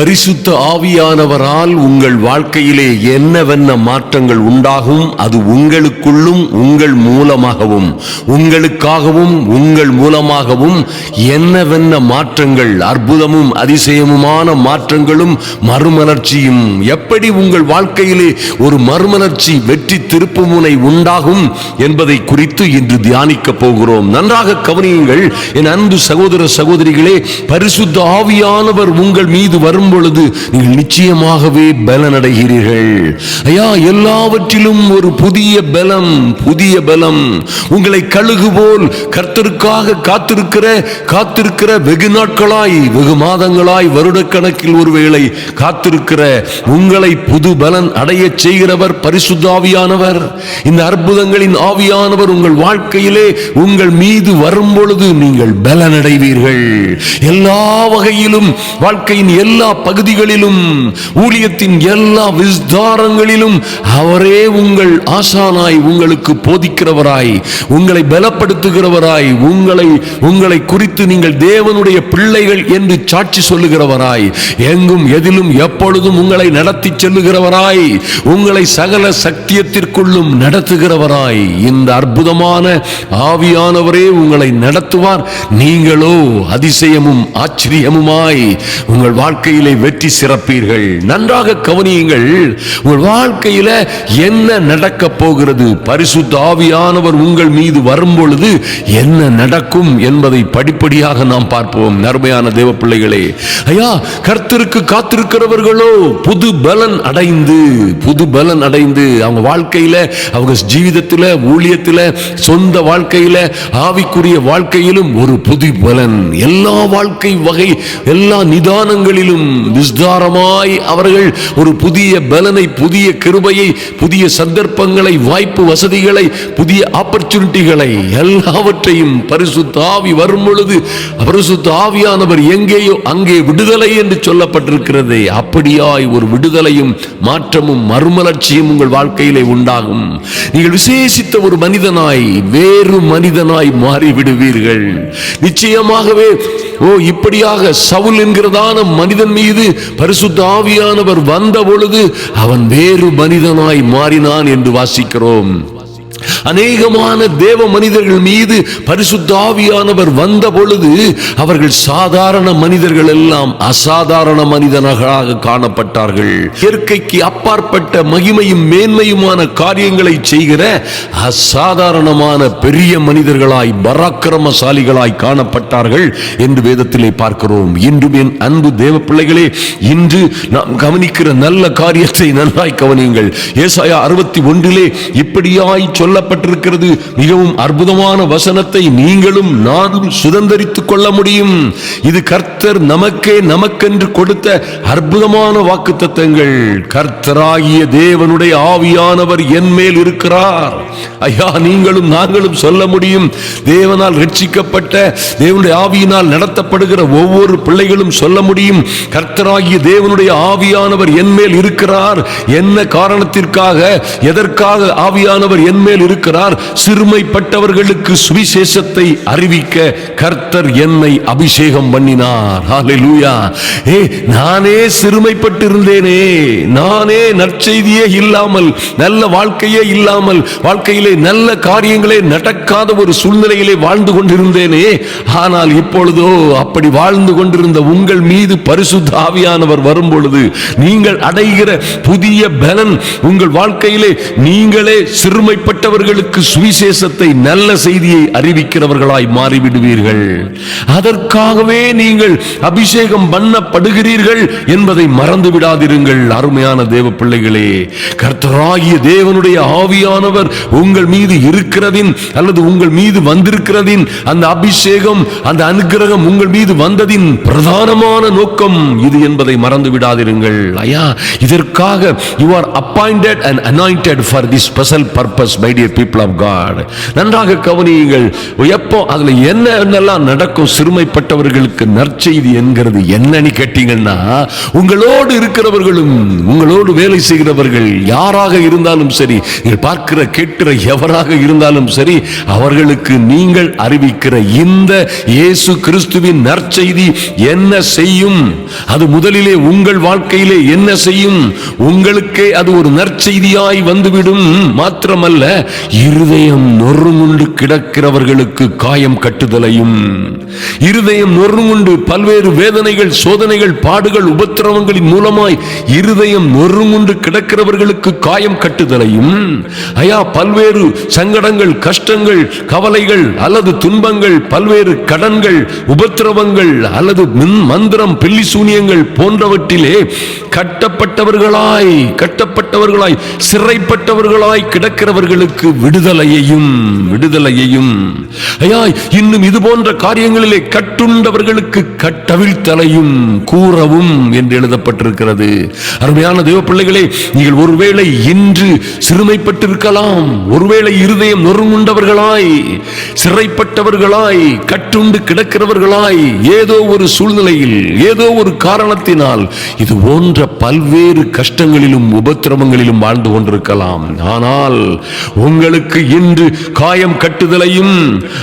பரிசுத்த ஆவியானவரால் உங்கள் வாழ்க்கையிலே என்னவென்ன மாற்றங்கள் உண்டாகும் அது உங்களுக்குள்ளும் உங்கள் மூலமாகவும் உங்களுக்காகவும் உங்கள் மூலமாகவும் என்னவென்ன மாற்றங்கள் அற்புதமும் அதிசயமுமான மாற்றங்களும் மறுமலர்ச்சியும் எப்படி உங்கள் வாழ்க்கையிலே ஒரு மறுமலர்ச்சி வெற்றி திருப்புமுனை உண்டாகும் என்பதை குறித்து இன்று தியானிக்க போகிறோம். நன்றாக கவனியுங்கள் என் அன்பு சகோதர சகோதரிகளே பரிசுத்த ஆவியானவர் உங்கள் மீது வரும் பொழுது நீங்கள் நிச்சயமாகவே பலனடைகிறீர்கள். ஐயா எல்லாவற்றிலும் ஒரு புதிய பலம் புதிய பலம். உங்களை கழுகு போல் கர்த்தருக்காக காத்திருக்கிற காத்திருக்கிற வெகு நாட்களாய் வெகு மாதங்களாய் வருடக்கணக்கில் ஒருவேளை காத்திருக்கிற உங்களை புது பலன் அடையச் செய்கிறவர் பரிசுத்தாவியானவர் இந்த அற்புதங்களின் ஆவியானவர் உங்கள் வாழ்க்கையிலே உங்கள் மீது வரும் பொழுது நீங்கள் பலனடைவீர்கள். எல்லா வகையிலும் வாழ்க்கையின் எல்லா பகுதிகளிலும் ஊழியத்தின் எல்லா விஸ்தாரங்களிலும் அவரே உங்கள் ஆசானாய் உங்களுக்கு போதிக்கிறவராய் உங்களை பலப்படுத்துகிறவராய் உங்களை உங்களை குறித்து நீங்கள் தேவனுடைய பிள்ளைகள் என்று சாட்சி சொல்லுகிறவராய் எங்கும் எதிலும் எப்பொழுதும் உங்களை நடத்தி செல்லுகிறவராய் உங்களை சகல சத்தியத்திற்குள்ளும் நடத்துகிறவராய். இந்த அற்புதமான ஆவியானவரே உங்களை நடத்துவார். நீங்களோ அதிசயமும் ஆச்சரியமுமாய் உங்கள் வாழ்க்கையில் வாழ்க்கையிலே வெற்றி சிறப்பீர்கள். நன்றாக கவனியுங்கள் உங்கள் வாழ்க்கையில என்ன நடக்க போகிறது? பரிசுத்த ஆவியானவர் உங்கள் மீது வரும் பொழுது என்ன நடக்கும் என்பதை படிப்படியாக நாம் பார்ப்போம். நர்மையான தேவ பிள்ளைகளே ஐயா கர்த்தருக்கு காத்திருக்கிறவர்களோ புது பலன் அடைந்து புது பலன் அடைந்து அவங்க வாழ்க்கையில அவங்க ஜீவிதத்தில் ஊழியத்தில் சொந்த வாழ்க்கையில ஆவிக்குரிய வாழ்க்கையிலும் ஒரு புது பலன். எல்லா வாழ்க்கை வகை எல்லா நிதானங்களிலும் விஸ்தாரமாய் அவர்கள் ஒரு புதிய பலனை புதிய கிருபையை புதிய சந்தர்ப்பங்களை வாய்ப்பு வசதிகளை புதிய ஆப்பர்ச்சுனிட்டிகளை எல்லாவற்றையும் பரிசுத்த ஆவி வரும் பொழுது பரிசுத்த ஆவியானவர் எங்கேயோ அங்கே விடுதலை என்று சொல்லப்பட்டிருக்கிறது. அப்படியாய் ஒரு விடுதலையும் மாற்றமும் மறுமலர்ச்சியும் உங்கள் வாழ்க்கையிலே உண்டாகும். நீங்கள் விசேஷித்த ஒரு மனிதனாய் வேறு மனிதனாய் மாறி விடுவீர்கள் நிச்சயமாகவே ஓ இப்படியாக சவுல் என்கிறதான மனிதன் மீது பரிசுத்த ஆவியானவர் வந்த பொழுது அவன் வேறு மனிதனாய் மாறினான் என்று வாசிக்கிறோம். அநேகமான தேவ மனிதர்கள் மீது பரிசுத்தாவியானவர் வந்த பொழுது அவர்கள் சாதாரண மனிதர்கள் எல்லாம் அசாதாரண மனிதனாக காணப்பட்டார்கள். இயற்கைக்கு அப்பாற்பட்ட மகிமையும் மேன்மையுமான காரியங்களை செய்கிற அசாதாரணமான பெரிய மனிதர்களாய் பராக்கிரமசாலிகளாய் காணப்பட்டார்கள் என்று வேதத்திலே பார்க்கிறோம். இன்றும் என் அன்பு தேவ பிள்ளைகளே இன்று நாம் கவனிக்கிற நல்ல காரியத்தை நன்றாய் கவனியுங்கள். ஏசாயா அறுபத்தி ஒன்றிலே இப்படியாய் சொல்ல சொல்லப்பட்டிருக்கிறது. மிகவும் அற்புதமான வசனத்தை நீங்களும் நானும் சுதந்தரித்துக் கொள்ள முடியும். இது கர்த்தர் நமக்கே நமக்கென்று கொடுத்த அற்புதமான வாக்குத்தத்தங்கள். கர்த்தராகிய தேவனுடைய ஆவியானவர் என் மேல் இருக்கிறார். ஐயா நீங்களும் நாங்களும் சொல்ல முடியும். தேவனால் ரட்சிக்கப்பட்ட தேவனுடைய ஆவியினால் நடத்தப்படுகிற ஒவ்வொரு பிள்ளைகளும் சொல்ல முடியும். கர்த்தராகிய தேவனுடைய ஆவியானவர் என் மேல் இருக்கிறார். என்ன காரணத்திற்காக எதற்காக ஆவியானவர் என் மேல் இருக்கிறார் சிறுமைப்பட்டவர்களுக்கு சுவிசேஷத்தை அறிவிக்க கர்த்தர் என்னை அபிஷேகம் பண்ணினார். ஹalleluya ஏ நானே சிறுமைப்பட்டிருந்தேனே. நானே நற்செய்தியே இல்லாமல் நல்ல வாழ்க்கையே இல்லாமல் வாழ்க்கையிலே நல்ல காரியங்களே நடக்காத ஒரு சூழ்நிலையிலே வாழ்ந்து கொண்டிருந்தேனே. ஆனால் இப்பொழுதோ அப்படி வாழ்ந்து கொண்டிருந்த உங்கள் மீது பரிசுத்த ஆவியானவர் வரும் பொழுது நீங்கள் அடைகிற புதிய பலன் உங்கள் வாழ்க்கையிலே நீங்களே சிறுமைப்பட்டவர் அவர்களுக்கு சுவிசேஷத்தை நல்ல செய்தியை அறிவிக்கிறவர்களாய் மாறிவிடுவீர்கள். அதற்காகவே நீங்கள் அபிஷேகம் பண்ணப்படுகிறீர்கள் என்பதை மறந்து விடாதிருங்கள் அருமையான தேவ பிள்ளைகளே கர்த்தராகிய தேவனுடைய ஆவியானவர் உங்கள் மீது இருக்கிறதின் அல்லது உங்கள் மீது வந்திருக்கிறதின் அந்த அபிஷேகம் அந்த அனுக்கிரகம் உங்கள் மீது வந்ததின் பிரதானமான நோக்கம் இது என்பதை மறந்து விடாதிருங்கள் ஐயா இதற்காக you are appointed and anointed for the special purpose by dear people of God நன்றாக கவனியுங்கள் எப்போ அதுல என்ன என்னெல்லாம் நடக்கும் சிறுமைப்பட்டவர்களுக்கு நற்செய்தி என்கிறது என்னன்னு கேட்டீங்கன்னா உங்களோடு இருக்கிறவர்களும் உங்களோடு வேலை செய்கிறவர்கள் யாராக இருந்தாலும் சரி நீங்கள் பார்க்கிற கேட்கிற எவராக இருந்தாலும் சரி அவர்களுக்கு நீங்கள் அறிவிக்கிற இந்த இயேசு கிறிஸ்துவின் நற்செய்தி என்ன செய்யும்? அது முதலிலே உங்கள் வாழ்க்கையிலே என்ன செய்யும்? உங்களுக்கே அது ஒரு நற்செய்தியாய் வந்துவிடும். மாத்திரமல்ல இருதயம் நொறுங்குண்டு கிடக்கிறவர்களுக்கு காயம் கட்டுதலையும். இருதயம் நொறுங்குண்டு பல்வேறு வேதனைகள் சோதனைகள் பாடுகள் உபத்திரவங்களின் மூலமாய் இருதயம் நொறுங்குண்டு கிடக்கிறவர்களுக்கு காயம் கட்டுதலையும். ஐயா பல்வேறு சங்கடங்கள் கஷ்டங்கள் கவலைகள் அல்லது துன்பங்கள் பல்வேறு கடன்கள் உபத்திரவங்கள் அல்லது மின் மந்திரம் பில்லி சூனியங்கள் போன்றவற்றிலே கட்டப்பட்டவர்களாய் கட்டப்பட்டவர்களாய் சிறைப்பட்டவர்களாய் கிடக்கிறவர்களுக்கு விடுதலையையும் விடுதலையையும். ஐயா இன்னும் இது போன்ற காரியங்களிலே கட்டுண்டவர்களுக்கு கட்டவிழ்த்தலையும் கூறவும் என்று எழுதப்பட்டிருக்கிறது. அருமையான தெய்வ பிள்ளைகளே நீங்கள் ஒருவேளை இன்று சிறுமைப்பட்டிருக்கலாம் ஒருவேளை இருதயம் நொறுங்குண்டவர்களாய் சிறைப்பட்டவர்களாய் கட்டுண்டு கிடக்கிறவர்களாய் ஏதோ ஒரு சூழ்நிலையில் ஏதோ ஒரு காரணத்தினால் இது போன்ற பல்வேறு கஷ்டங்களிலும் உபத்திரவங்களிலும் வாழ்ந்து கொண்டிருக்கலாம். ஆனால் உங்களுக்கு இன்று காயம் கட்டுதலையும்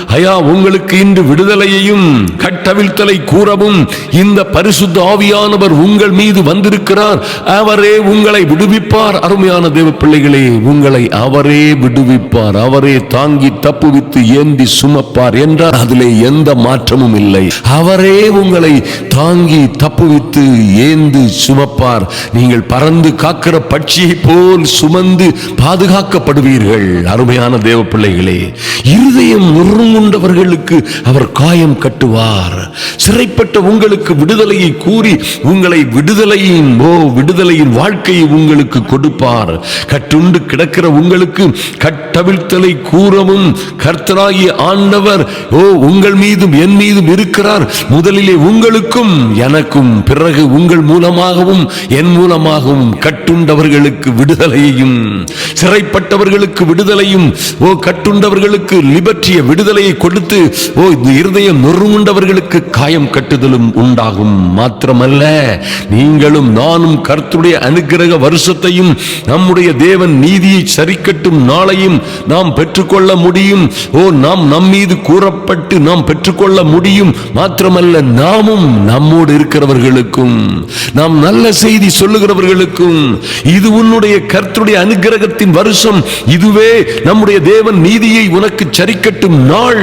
ஐயா உங்களுக்கு இன்று விடுதலையையும் கட்டவிழ்த்தலை கூறவும் இந்த பரிசுத்த ஆவியானவர் உங்கள் மீது வந்திருக்கிறார். அவரே உங்களை விடுவிப்பார். அருமையான தேவ பிள்ளைகளே உங்களை அவரே விடுவிப்பார். அவரே தாங்கி தப்புவித்து ஏந்தி சுமப்பார் என்றார் அதிலே எந்த மாற்றமும் இல்லை. அவரே உங்களை தாங்கி தப்புவித்து ஏந்து சுமப்பார். நீங்கள் பறந்து காக்கிற பட்சியை போல் சுமந்து பாதுகாக்கப்படுவீர்கள். அருமையான தேவ பிள்ளைகளே இருதயம் நொறுங்குண்டவர்களுக்கு அவர் காயம் கட்டுவார். சிறைப்பட்ட உங்களுக்கு விடுதலையை கூறி உங்களை விடுதலையின் ஓ விடுதலையின் வாழ்க்கையை உங்களுக்கு கொடுப்பார். கட்டுண்டு கிடக்கிற உங்களுக்கு கட்டவிழ்த்தலை கூறவும் கர்த்தராகிய ஆண்டவர் ஓ உங்கள் மீதும் என் மீதும் இருக்கிறார். முதலிலே உங்களுக்கும் எனக்கும் பிறகு உங்கள் மூலமாகவும் என் மூலமாகவும் கட்டுண்டவர்களுக்கு விடுதலையையும் சிறைப்பட்டவர்களுக்கு விடுதலையும் ஓ கட்டுண்டவர்களுக்கு லிபர்ட்டிய விடுதலையை கொடுத்து ஓ இந்த இருதயம் நொறுமுண்டவர்களுக்கு காயம் கட்டுதலும் உண்டாகும். மாத்திரமல்ல நீங்களும் நானும் கர்த்துடைய அனுகிரக வருஷத்தையும் நம்முடைய தேவன் நீதியை சரிக்கட்டும் நாளையும் நாம் பெற்றுக்கொள்ள முடியும். ஓ நாம் நம் மீது கூறப்பட்டு நாம் பெற்றுக்கொள்ள முடியும். மாத்திரமல்ல நாமும் நம்மோடு இருக்கிறவர்களுக்கும் நாம் நல்ல செய்தி சொல்லுகிறவர்களுக்கும் இது உன்னுடைய கர்த்தருடைய அனுக்கிரகத்தின் வருஷம் இதுவே நம்முடைய தேவன் நீதியை உனக்கு சரிக்கட்டும் நாள்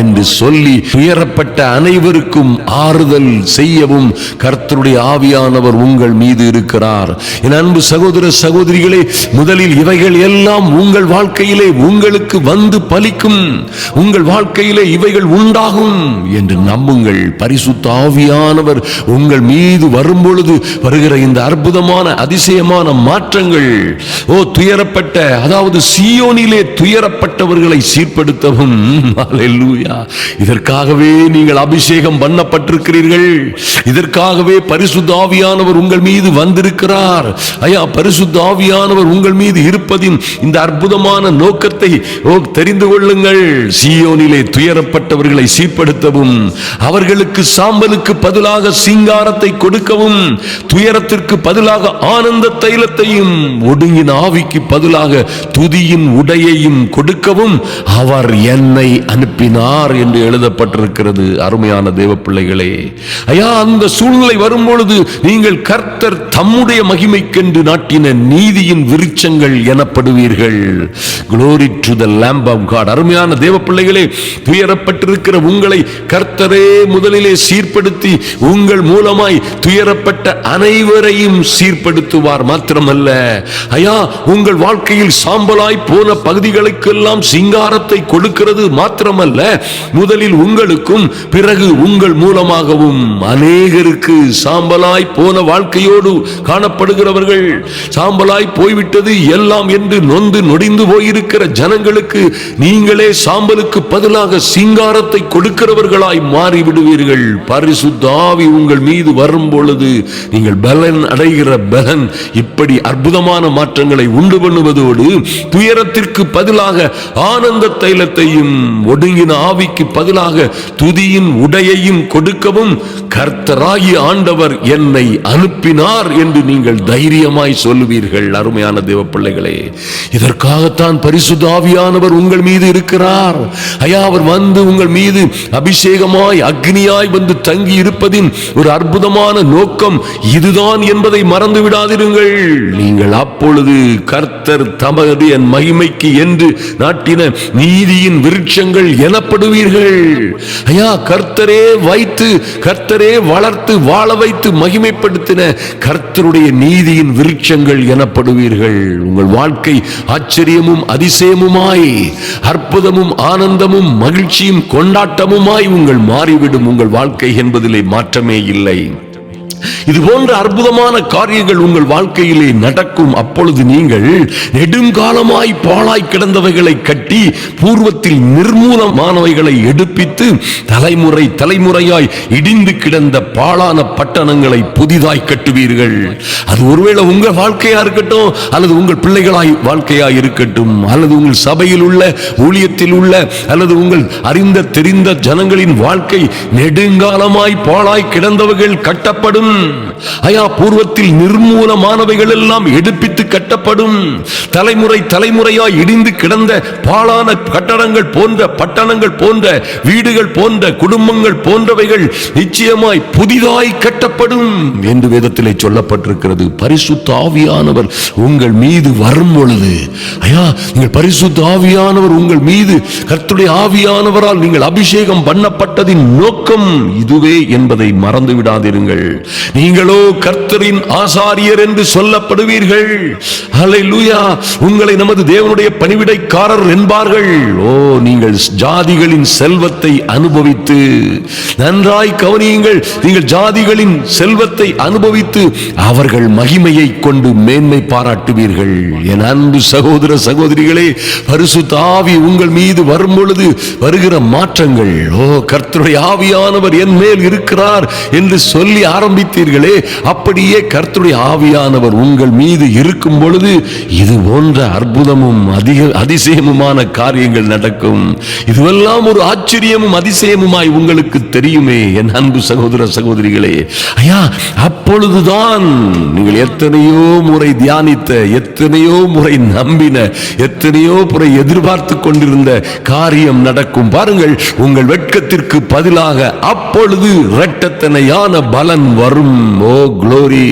என்று சொல்லி உயரப்பட்ட அனைவருக்கும் ஆறுதல் செய்யவும் கர்த்தருடைய ஆவியானவர் உங்கள் மீது இருக்கிறார். என் அன்பு சகோதர சகோதரிகளே முதலில் இவைகள் எல்லாம் உங்கள் வாழ்க்கையிலே உங்களுக்கு வந்து பலிக்கும். உங்கள் வாழ்க்கையிலே இவைகள் உண்டாகும் என்று நம்புங்கள். பரிசுத்த ஆவியானவர் உங்கள் மீது வரும்பொழுது வருகிற இந்த அற்புதமான அதிசயமான மாற்றங்கள். ஓ துயரப்பட்ட அதாவது சியோனிலே துயரப்பட்டவர்களை சீர்படுத்தவும். இதற்காகவே நீங்கள் அபிஷேகம் பண்ணப்பட்டிருக்கிறீர்கள். இதற்காகவே பரிசுத்தாவியானவர் உங்கள் மீது வந்திருக்கிறார். ஐயா பரிசுத்தாவியானவர் உங்கள் மீது இருப்பதின் இந்த அற்புதமான நோக்கத்தை தெரிந்து கொள்ளுங்கள். சியோனிலே துயரப்பட்டவர்களை சீர்படுத்தவும் அவர்களுக்கு சாம்பலுக்கு பதிலாக சிங்காரத்தை கொடுக்கவும் துயரத்திற்கு பதிலாக ஆனந்த தைலத்தையும் ஒடுங்கின ஆவிக்கு பதில் பதிலாக துதியின் உடையையும் கொடுக்கவும் அவர் என்னை அனுப்பினார் என்று எழுதப்பட்டிருக்கிறது. அருமையான தேவ பிள்ளைகளே ஐயா அந்த சூழ்நிலை வரும்பொழுது நீங்கள் கர்த்தர் தம்முடைய மகிமைக்கென்று நாட்டின நீதியின் விருச்சங்கள் எனப்படுவீர்கள். Glory to the lamb of God அருமையான தேவ பிள்ளைகளே துயரப்பட்டிருக்கிற உங்களை கர்த்தரே முதலிலே சீர்படுத்தி உங்கள் மூலமாய் துயரப்பட்ட அனைவரையும் சீர்படுத்துவார். மாத்திரமல்ல ஐயா உங்கள் வாழ்க்கையில் சாம்பலாய் போன பகுதிகளுக்கெல்லாம் சிங்காரத்தை கொடுக்கிறது மாத்திரமல்ல முதலில் உங்களுக்கும் பிறகு உங்கள் மூலமாகவும். அநேகருக்கு சாம்பலாய் போன வாழ்க்கையோடு காணப்படுகிறவர்கள் சாம்பலாய் போய்விட்டது எல்லாம் என்று நொந்து நொடிந்து போயிருக்கிற ஜனங்களுக்கு நீங்களே சாம்பலுக்கு பதிலாக சிங்காரத்தை கொடுக்கிறவர்களாய் மாறிவிடுவீர்கள். பரிசுத்தாவி உங்கள் மீது வரும் பொழுது நீங்கள் பலன் அடைகிற பலன் இப்படி அற்புதமான மாற்றங்களை உண்டு பண்ணுவதோடு துயரத்திற்கு பதிலாக ஆனந்த தைலத்தையும் ஒடுங்கின ஆவிக்கு பதிலாக துதியின் உடையையும் கொடுக்கவும் கர்த்தராகி ஆண்டவர் என்னை அனுப்பினார் என்று நீங்கள் தைரியமாய் சொல்லுவீர்கள் அருமையான தேவ பிள்ளைகளே இதற்காகத்தான் பரிசுத்த ஆவியானவர் உங்கள் மீது இருக்கிறார். ஐயா அவர் வந்து உங்கள் மீது அபிஷேகமாய் அக்னியாய் வந்து தங்கி இருப்பதின் ஒரு அற்புதமான நோக்கம் இதுதான் என்பதை மறந்து விடாதிருங்கள் நீங்கள் அப்பொழுது கர்த்தர் கர்த்தர் தமது என் மகிமைக்கு என்று நாட்டின நீதியின் விருட்சங்கள் எனப்படுவீர்கள். ஐயா கர்த்தரே வைத்து கர்த்தரே வளர்த்து வாழ வைத்து மகிமைப்படுத்தின கர்த்தருடைய நீதியின் விருட்சங்கள் எனப்படுவீர்கள். உங்கள் வாழ்க்கை ஆச்சரியமும் அதிசயமுமாய் அற்புதமும் ஆனந்தமும் மகிழ்ச்சியும் கொண்டாட்டமுமாய் உங்கள் மாறிவிடும். உங்கள் வாழ்க்கை என்பதிலே மாற்றமே இல்லை. இது போன்ற அற்புதமான காரியங்கள் உங்கள் வாழ்க்கையிலே நடக்கும். அப்பொழுது நீங்கள் நெடுங்காலமாய் பாழாய் கிடந்தவைகளை கட்டி பூர்வத்தில் நிர்மூலமானவைகளை எடுப்பித்து தலைமுறை தலைமுறையாய் இடிந்து கிடந்த பாழான பட்டணங்களை புதிதாய் கட்டுவீர்கள். அது ஒருவேளை உங்கள் வாழ்க்கையா இருக்கட்டும் அல்லது உங்கள் பிள்ளைகளாய் வாழ்க்கையாய் இருக்கட்டும் அல்லது உங்கள் சபையில் உள்ள ஊழியத்தில் உள்ள அல்லது உங்கள் அறிந்த தெரிந்த ஜனங்களின் வாழ்க்கை நெடுங்காலமாய் பாழாய் கிடந்தவர்கள் கட்டப்படும் ஐயா பூர்வத்தில் நிர்மூலமானவைகள் எல்லாம் எடுப்பித்து கட்டப்படும் தலைமுறை தலைமுறையாய் இடிந்து கிடந்த பாழான கட்டடங்கள் போன்ற பட்டணங்கள் போன்ற வீடுகள் போன்ற குடும்பங்கள் போன்றவைகள் நிச்சயமாய் புதிதாய் கட்டப்படும் என்று வேதத்திலே சொல்லப்பட்டிருக்கிறது. பரிசுத்த ஆவியானவர் உங்கள் மீது வரும் பொழுது ஐயா நீங்கள் பரிசுத்த ஆவியானவர் உங்கள் மீது கர்த்துடைய ஆவியானவரால் நீங்கள் அபிஷேகம் பண்ணப்பட்டதின் நோக்கம் இதுவே என்பதை மறந்து விடாதிருங்கள் நீங்களோ கர்த்தரின் ஆசாரியர் என்று சொல்லப்படுவீர்கள். ஹalleluya உங்களை நமது தேவனுடைய பணிவிடைக்காரர் என்பார்கள். ஓ நீங்கள் ஜாதிகளின் செல்வத்தை அனுபவித்து நன்றாய் கவனியுங்கள். நீங்கள் ஜாதிகளின் செல்வத்தை அனுபவித்து அவர்கள் மகிமையை கொண்டு மேன்மை பாராட்டுவீர்கள். என் அன்பு சகோதர சகோதரிகளே பரிசு தாவி உங்கள் மீது வரும் பொழுது வருகிற மாற்றங்கள். ஓ கர்த்தருடைய ஆவியானவர் என் மேல் இருக்கிறார் என்று சொல்லி ஆரம்பித்தீர்களே அப்படியே கர்த்தருடைய ஆவியானவர் உங்கள் மீது இருக்கும் பொழுது இது போன்ற அற்புதமும் அதிக அதிசயமுமான காரியங்கள் நடக்கும். இதுவெல்லாம் ஒரு ஆச்சரியமும் அதிசயமுமாய் உங்களுக்கு தெரியுமே என் அன்பு சகோதர சகோதரிகளே. ஐயா அப்பொழுதுதான் நீங்கள் எத்தனையோ முறை தியானித்த எத்தனையோ முறை நம்பின எத்தனையோ முறை எதிர்பார்த்து கொண்டிருந்த காரியம் நடக்கும். பாருங்கள் உங்கள் வெட்கத்திற்கு பதிலாக அப்பொழுது இரட்டத்தனையான பலன் வரும். வரும் ஓ குளோரி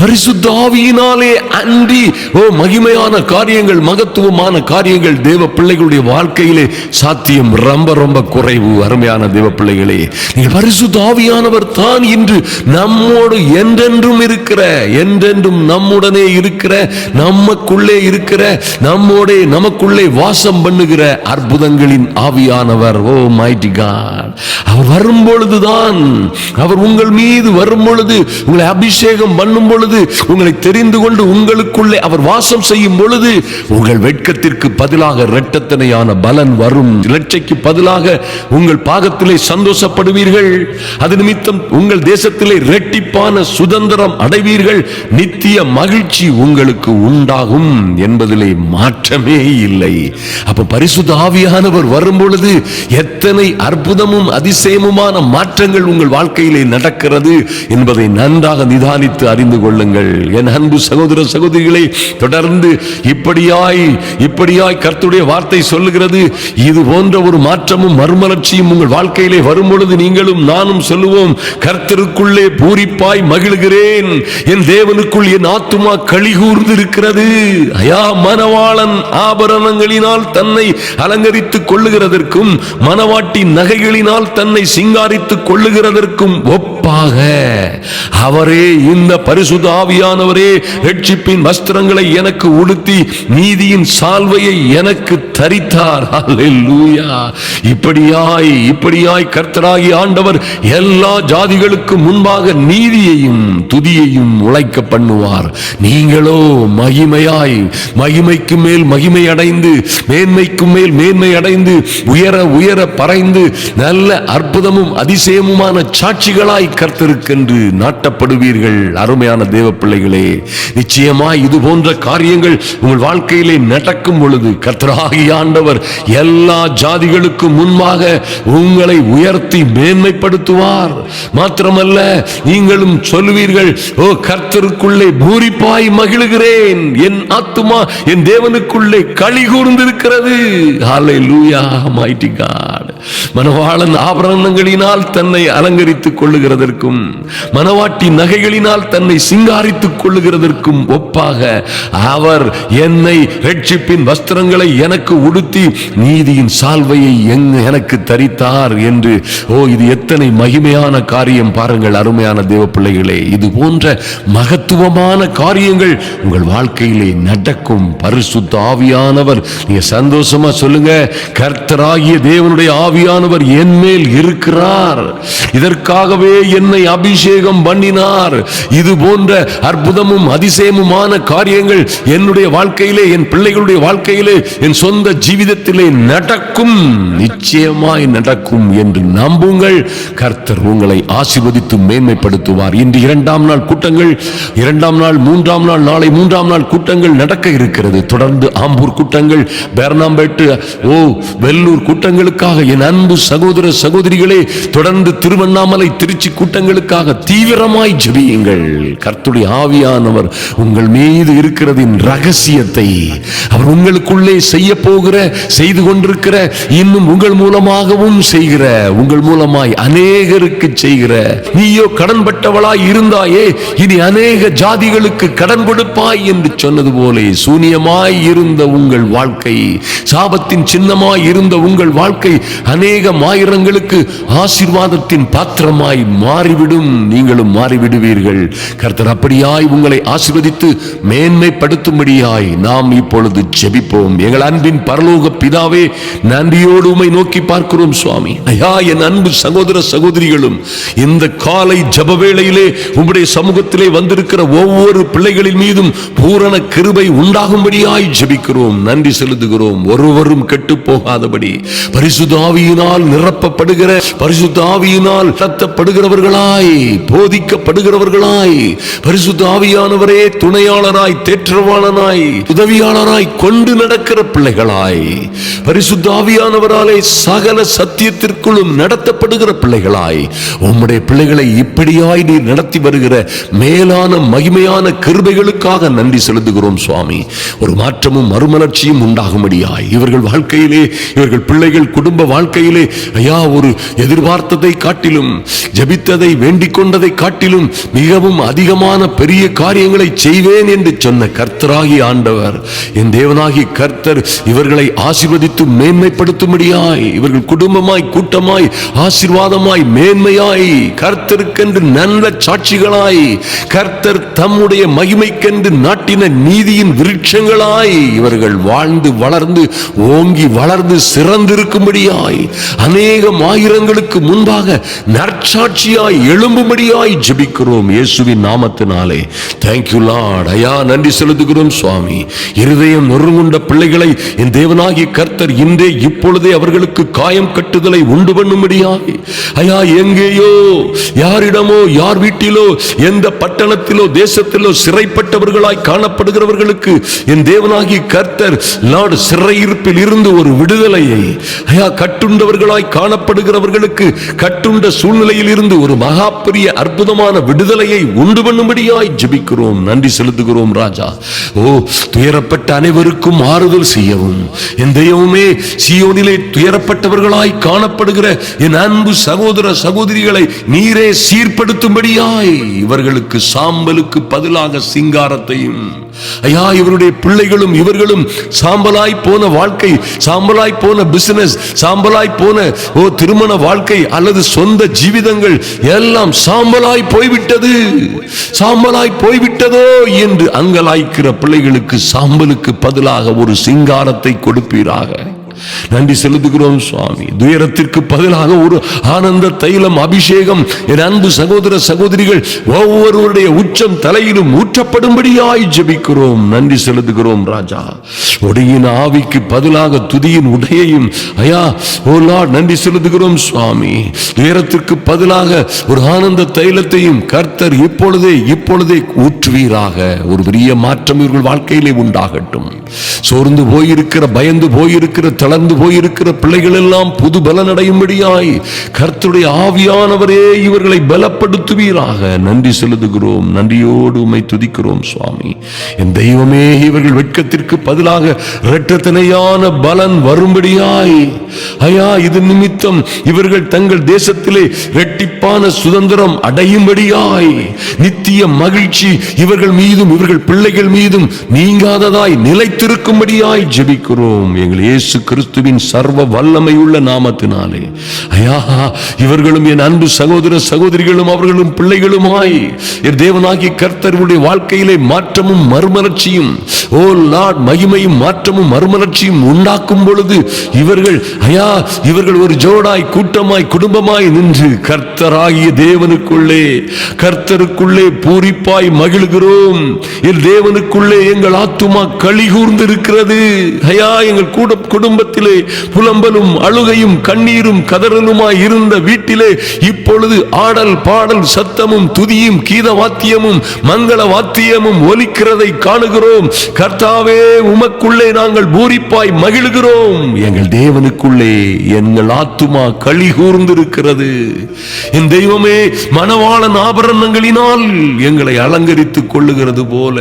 பரிசுத்த ஆவியினாலே அன்றி ஓ மகிமையான காரியங்கள் மகத்துவமான காரியங்கள் தேவ பிள்ளைகளுடைய வாழ்க்கையிலே சாத்தியம். ரொம்ப ரொம்ப குறைவு அருமையான தேவ பிள்ளைகளே. நீங்கள் பரிசுத்த ஆவியானவர் தான் இன்று நம்மோடு என்றென்றும் இருக்கிற என்றென்றும் நம்முடனே இருக்கிற நமக்குள்ளே இருக்கிற நம்மோடே நமக்குள்ளே வாசம் பண்ணுகிற அற்புதங்களின் ஆவியானவர். ஓ மைட்டி காட் அவர் வரும் பொழுதுதான் அவர் உங்கள் மீது வரும் பொழுது பொழுது உங்களை அபிஷேகம் பண்ணும் பொழுது உங்களை தெரிந்து கொண்டு உங்களுக்குள்ளே அவர் வாசம் செய்யும் பொழுது உங்கள் வெட்கத்திற்கு பதிலாக இரட்டத்தனையான பலன் வரும். இலட்சைக்கு பதிலாக உங்கள் பாகத்திலே சந்தோஷப்படுவீர்கள். அது நிமித்தம் உங்கள் தேசத்திலே இரட்டிப்பான சுதந்திரம் அடைவீர்கள். நித்திய மகிழ்ச்சி உங்களுக்கு உண்டாகும் என்பதிலே மாற்றமே இல்லை. அப்ப பரிசுத்த ஆவியானவர் வரும் பொழுது எத்தனை அற்புதமும் அதிசயமுமான மாற்றங்கள் உங்கள் வாழ்க்கையிலே நடக்கிறது என்பதை நன்றாக நிதானித்து அறிந்து கொள்ளுங்கள். என் அன்பு சகோதர சகோதரிகளை தொடர்ந்து இப்படியாய் இப்படியாய் கர்த்துடைய வார்த்தை சொல்லுகிறது. இது போன்ற ஒரு மாற்றமும் மறுமலர்ச்சியும் உங்கள் வாழ்க்கையிலே வரும் பொழுது நீங்களும் நானும் சொல்லுவோம் கர்த்தருக்குள்ளே பூரிப்பாய் மகிழ்கிறேன். என் தேவனுக்குள் என் ஆத்துமா கழிகூர்ந்து இருக்கிறது ஐயா மனவாளன் ஆபரணங்களினால் தன்னை அலங்கரித்துக் கொள்ளுகிறதற்கும் மனவாட்டி நகைகளினால் தன்னை சிங்காரித்துக் கொள்ளுகிறதற்கும் ஒப்பாக அவரே இந்த பரிசுதாவியானவரே ரட்சிப்பின் வஸ்திரங்களை எனக்கு உடுத்தி நீதியின் சால்வையை எனக்கு தரித்தார். இப்படியாய் இப்படியாய் கர்த்தராகி ஆண்டவர் எல்லா ஜாதிகளுக்கு முன்பாக நீதியையும் துதியையும் உழைக்க பண்ணுவார். நீங்களோ மகிமையாய் மகிமைக்கு மேல் மகிமை அடைந்து மேன்மைக்கு மேல் மேன்மை அடைந்து உயர உயர பறைந்து நல்ல அற்புதமும் அதிசயமுமான சாட்சிகளாய் கர்த்தருக்கென்று நாட்டப்படுவீர்கள் அருமையான தேவ பிள்ளைகளே. நிச்சயமா இது போன்ற காரியங்கள் உங்கள் வாழ்க்கையிலே நடக்கும் பொழுது கர்த்தராகி ஆண்டவர் எல்லா ஜாதிகளுக்கும் முன்பாக உங்களை உயர்த்தி மேன்மைப்படுத்துவார். மாத்திரமல்ல நீங்களும் சொல்லுவீர்கள் ஓ கர்த்தருக்குள்ளே பூரிப்பாய் மகிழுகிறேன். என் ஆத்துமா என் தேவனுக்குள்ளே களி கூர்ந்திருக்கிறது. காலை mighty God. மனவாளன் ஆபரணங்களினால் தன்னை அலங்கரித்துக் கொள்ளுகிறதற்கும் மனவாட்டி நகைகளினால் தன்னை சிங்காரித்துக் கொள்ளுகிறதற்கும் ஒப்பாக அவர் என்னை ரட்சிப்பின் வஸ்திரங்களை எனக்கு உடுத்தி நீதியின் சால்வையை எனக்கு தரித்தார் என்று ஓ இது எத்தனை மகிமையான காரியம் பாருங்கள் அருமையான தேவ பிள்ளைகளே இது போன்ற மகத்துவமான காரியங்கள் உங்கள் வாழ்க்கையிலே நடக்கும். பரிசுத்த ஆவியானவர் நீங்க சந்தோஷமா சொல்லுங்க. கர்த்தராகிய தேவனுடைய ஆவி ஆவியானவர் என் மேல் இருக்கிறார். இதற்காகவே என்னை அபிஷேகம் பண்ணினார். இது போன்ற அற்புதமும் அதிசயமுமான காரியங்கள் என்னுடைய வாழ்க்கையிலே என் பிள்ளைகளுடைய வாழ்க்கையிலே என் சொந்த ஜீவிதத்திலே நடக்கும். நிச்சயமாய் நடக்கும் என்று நம்புங்கள். கர்த்தர் உங்களை ஆசிர்வதித்து மேன்மைப்படுத்துவார். இன்று இரண்டாம் நாள் கூட்டங்கள் இரண்டாம் நாள் மூன்றாம் நாள் நாளை மூன்றாம் நாள் கூட்டங்கள் நடக்க இருக்கிறது. தொடர்ந்து ஆம்பூர் கூட்டங்கள் பேர்னாம்பேட்டு ஓ வெள்ளூர் கூட்டங்களுக்காக என் அன்பு சகோதர சகோதரிகளே தொடர்ந்து திருவண்ணாமலை திருச்சி கூட்டங்களுக்காக தீவிரமாய் ஜபியுங்கள். கர்த்துடைய ஆவியானவர் உங்கள் மீது இருக்கிறதின் ரகசியத்தை அவர் உங்களுக்குள்ளே செய்ய போகிற செய்து கொண்டிருக்கிற இன்னும் உங்கள் மூலமாகவும் செய்கிற உங்கள் மூலமாய் அநேகருக்கு செய்கிற நீயோ கடன்பட்டவளாய் இருந்தாயே இனி அநேக ஜாதிகளுக்கு கடன் கொடுப்பாய் என்று சொன்னது போலே சூனியமாய் இருந்த உங்கள் வாழ்க்கை சாபத்தின் சின்னமாய் இருந்த உங்கள் வாழ்க்கை அநேக ஆயிரங்களுக்கு ஆசீர்வாதத்தின் பாத்திரமாய் மாறிவிடும். நீங்களும் மாறிவிடுவீர்கள். கர்த்தர் அப்படியாய் உங்களை ஆசீர்வதித்து மேன்மைப்படுத்தும்படியாய் நாம் இப்பொழுது ஜெபிப்போம். எங்கள் அன்பின் பரலோக பிதாவே நன்றியோடு உமை நோக்கி பார்க்கிறோம் சுவாமி. ஐயா என் அன்பு சகோதர சகோதரிகளும் இந்த காலை ஜப வேளையிலே உங்களுடைய சமூகத்திலே வந்திருக்கிற ஒவ்வொரு பிள்ளைகளின் மீதும் பூரண கிருபை உண்டாகும்படியாய் ஜெபிக்கிறோம். நன்றி செலுத்துகிறோம். ஒருவரும் கெட்டு போகாதபடி. பரிசுதா ஆவியினால் நிரப்பப்படுகிற பரிசுத்த ஆவியினால் நடத்தப்படுகிறவர்களாய் போதிக்கப்படுகிறவர்களாய் பரிசுத்த ஆவியானவரே துணையாளராய் தேற்றவாளனாய் உதவியாளராய் கொண்டு நடக்கிற பிள்ளைகளாய் பரிசுத்த ஆவியானவராலே சகல சத்தியத்திற்குள்ளும் நடத்தப்படுகிற பிள்ளைகளாய் உம்முடைய பிள்ளைகளை இப்படியாய் நீ நடத்தி வருகிற மேலான மகிமையான கிருபைகளுக்காக நன்றி செலுத்துகிறோம் சுவாமி. ஒரு மாற்றமும் மறுமலர்ச்சியும் உண்டாகும்படியாய் இவர்கள் வாழ்க்கையிலே இவர்கள் பிள்ளைகள் குடும்ப வாழ்க்கையிலே ஐயா ஒரு எதிர்பார்த்ததை காட்டிலும் ஜபித்ததை வேண்டிக் கொண்டதை காட்டிலும் மிகவும் அதிகமான பெரிய காரியங்களை செய்வேன் என்று சொன்ன கர்த்தராகி ஆண்டவர். என் தேவனாகி கர்த்தர் இவர்களை ஆசிர்வதித்து மேன்மைப்படுத்தும்படியாய் இவர்கள் குடும்பமாய் கூட்டமாய் ஆசிர்வாதமாய் மேன்மையாய் கர்த்தருக்கென்று நல்ல சாட்சிகளாய் கர்த்தர் தம்முடைய மகிமைக்கென்று நாட்டின நீதியின் விருட்சங்களாய் இவர்கள் வாழ்ந்து வளர்ந்து ஓங்கி வளர்ந்து சிறந்திருக்கும்படியாய் அநேகம் ஆயிரங்களுக்கு முன்பாக நற்சாட்சியாய் எழும்பும்படியாய் ஜபிக்கிறோம் இயேசுவின் நாமத்தினாலே. தேங்க்யூ லார்ட் ஐயா நன்றி செலுத்துகிறோம் சுவாமி. இருதயம் நொறுங்குண்ட பிள்ளைகளை என் தேவனாகிய கர்த்தர் இன்றே இப்பொழுதே அவர்களுக்கு காயம் கட்டுதலை உண்டு பண்ணும்படியாய். ஐயா எங்கேயோ யாரிடமோ யார் வீட்டிலோ எந்த பட்டணத்திலோ தேசத்திலோ சிறைப்பட்டவர்களாய் காணப்படுகிறவர்களுக்கு என் தேவனாகிய கர்த்தர் லார்டு சிறையிருப்பில் இருந்து ஒரு விடுதலையை ஐயா கட்டுண்டவர்களாய் காணப்படுகிறவர்களுக்கு கட்டுண்ட சூழ்நிலை இருந்து ஒரு மகா பெரிய அற்புதமான விடுதலையை உண்டு பண்ணும்படியாய் ஜபிக்கிறோம். நன்றி செலுத்துகிறோம் ராஜா. ஓ துயரப்பட்ட அனைவருக்கும் ஆறுதல் செய்யவும். என் தெய்வமே சியோனிலே துயரப்பட்டவர்களாய் காணப்படுகிற என் அன்பு சகோதர சகோதரிகளை நீரே சீர்படுத்தும்படியாய் இவர்களுக்கு சாம்பலுக்கு பதிலாக சிங்காரத்தையும் ஐயா இவருடைய பிள்ளைகளும் இவர்களும் சாம்பலாய் போன வாழ்க்கை சாம்பலாய் போன பிசினஸ் சாம்பலாய் போன ஓ திருமண வாழ்க்கை அல்லது சொந்த ஜீவிதங்கள் எல்லாம் சாம்பலாய் போய்விட்டது. சாம்பலாய் போய்விட்டதோ என்று அங்கலாய்க்கிற பிள்ளைகளுக்கு சாம்பலுக்கு பதிலாக ஒரு சிங்காரத்தை கொடுப்பீராக. நன்றி செலுத்துகிறோம் சுவாமி. துயரத்திற்கு பதிலாக ஒரு ஆனந்த தைலம் அபிஷேகம். என் அன்பு சகோதர சகோதரிகள் ஒவ்வொருவருடைய உச்சம் தலையிலும் ஊற்றப்படும்படியாய் ஜபிக்கிறோம். நன்றி செலுத்துகிறோம் ராஜா. உடையின் ஆவிக்கு பதிலாக துதியின் உடையையும் ஐயா ஓ லார்ட் நன்றி செலுத்துகிறோம் சுவாமி. துயரத்திற்கு பதிலாக ஒரு ஆனந்த தைலத்தையும் கர்த்தர் இப்பொழுதே இப்பொழுதே ஊற்றுவீராக. ஒரு பெரிய மாற்றம் இவர்கள் வாழ்க்கையிலே உண்டாகட்டும். சோர்ந்து போயிருக்கிற பயந்து போயிருக்கிற தளர்ந்து போயிருக்கிற பிள்ளைகள் எல்லாம் புது பலனடையும்படியாய் கர்த்தருடைய ஆவியானவரே இவர்களை பலப்படுத்துவீராக. நன்றி செலுத்துகிறோம். நன்றியோடு உமை துதிக்கிறோம் சுவாமி. என் தெய்வமே இவர்கள் வெட்கத்திற்கு பதிலாக இரட்டத்தனையான பலன் வரும்படியாய். ஐயா இது நிமித்தம் இவர்கள் தங்கள் தேசத்திலே இரட்டிப்பான சுதந்திரம் அடையும்படியாய். நித்திய மகிழ்ச்சி இவர்கள் மீதும் இவர்கள் பிள்ளைகள் மீதும் நீங்காததாய் நிலைத்திருக்கும்படியாய் ஜெபிக்கிறோம். எங்கள் இயேசுக்கு கிறிஸ்துவின் சர்வ வல்லமையுள்ள நாமத்தினாலே. ஐயா இவர்களும் என் அன்பு சகோதர சகோதரிகளும் அவர்களும் பிள்ளைகளுமாய் என் தேவனாகி கர்த்தருடைய வாழ்க்கையிலே மாற்றமும் மறுமலர்ச்சியும் ஓ லார்ட் மகிமையும் மாற்றமும் மறுமலர்ச்சியும் உண்டாக்கும் பொழுது இவர்கள் ஐயா இவர்கள் ஒரு ஜோடாய் கூட்டமாய் குடும்பமாய் நின்று கர்த்தராகிய தேவனுக்குள்ளே கர்த்தருக்குள்ளே பூரிப்பாய் மகிழ்கிறோம். என் தேவனுக்குள்ளே எங்கள் ஆத்துமா களி கூர்ந்திருக்கிறது. ஐயா எங்கள் கூட குடும்ப குடும்பத்திலே புலம்பலும் அழுகையும் கண்ணீரும் கதறலுமாய் இருந்த வீட்டிலே இப்பொழுது ஆடல் பாடல் சத்தமும் துதியும் கீத வாத்தியமும் மங்கள வாத்தியமும் ஒலிக்கிறதை காணுகிறோம். கர்த்தாவே உமக்குள்ளே நாங்கள் பூரிப்பாய் மகிழ்கிறோம். எங்கள் தேவனுக்குள்ளே எங்கள் ஆத்துமா களி கூர்ந்திருக்கிறது. என் தெய்வமே மணவாளன் ஆபரணங்களினால் எங்களை அலங்கரித்துக் கொள்ளுகிறது போல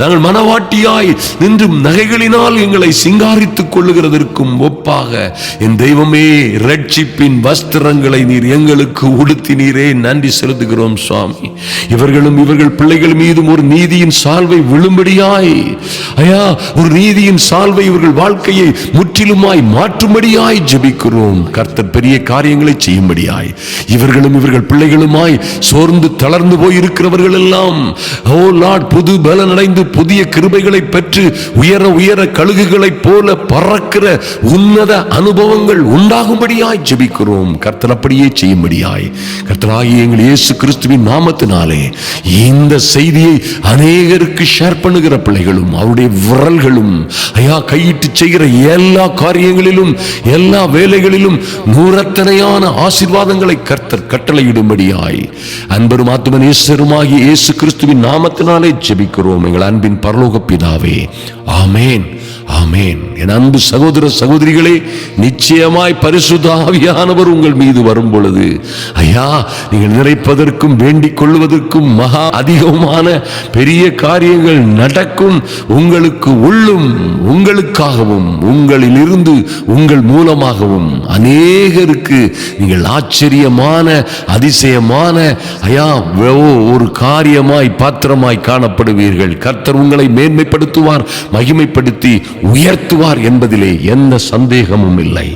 நாங்கள் மனவாட்டியாய் நின்றும் நகைகளினால் எங்களை சிங்காரித்துக் கொள்ளுகிறதற்கு எங்களுக்கும் ஒப்பாக. என் தெய்வமே ரட்சிப்பின் வஸ்திரங்களை நீர் எங்களுக்கு உடுத்தினீரே. நன்றி செலுத்துகிறோம் சுவாமி. இவர்களும் இவர்கள் பிள்ளைகள் மீதும் ஒரு நீதியின் சால்வை விழும்படியாய். ஐயா ஒரு நீதியின் சால்வை இவர்கள் வாழ்க்கையை முற்றிலுமாய் மாற்றும்படியாய் ஜபிக்கிறோம். கர்த்தர் பெரிய காரியங்களை செய்யும்படியாய். இவர்களும் இவர்கள் பிள்ளைகளுமாய் சோர்ந்து தளர்ந்து போய் இருக்கிறவர்கள் எல்லாம் ஓ லார்ட் புது பலன் அடைந்து புதிய கிருபைகளை பெற்று உயர உயர கழுகுகளைப் போல பறக்கிற உன்னத அனுபவங்கள் உண்டாகும்படியாய் ஜெபிக்கிறோம். கர்த்தர் அப்படியே செய்யும்படியாய். கர்த்தராகிய எங்கள் இயேசு கிறிஸ்துவின் நாமத்தினாலே இந்த செய்தியை அநேகருக்கு ஷேர் பண்ணுகிற பிள்ளைகளும் அவருடைய விரல்களும் ஐயா கையிட்டு செய்கிற எல்லா காரியங்களிலும் எல்லா வேலைகளிலும் நூறத்தனையான ஆசீர்வாதங்களை கர்த்தர் கட்டளையிடும்படியாய். அன்பரும் ஆத்துமன் ஈஸ்வருமாகிய இயேசு கிறிஸ்துவின் நாமத்தினாலே ஜெபிக்கிறோம். எங்கள் அன்பின் பரலோக பிதாவே ஆமேன். ஆமேன். என் அன்பு சகோதர சகோதரிகளே நிச்சயமாய் பரிசுதாவியானவர் உங்கள் மீது வரும் பொழுது ஐயா நீங்கள் நினைப்பதற்கும் வேண்டிக் கொள்வதற்கும் மகா அதிகமான பெரிய காரியங்கள் நடக்கும் உங்களுக்கு உள்ளும் உங்களுக்காகவும் உங்களிலிருந்து உங்கள் மூலமாகவும் அநேகருக்கு நீங்கள் ஆச்சரியமான அதிசயமான ஐயா ஓ- ஒரு காரியமாய் பாத்திரமாய் காணப்படுவீர்கள். கர்த்தர் உங்களை மேன்மைப்படுத்துவார் மகிமைப்படுத்தி உயர்த்துவார் என்பதிலே எந்த சந்தேகமும் இல்லை.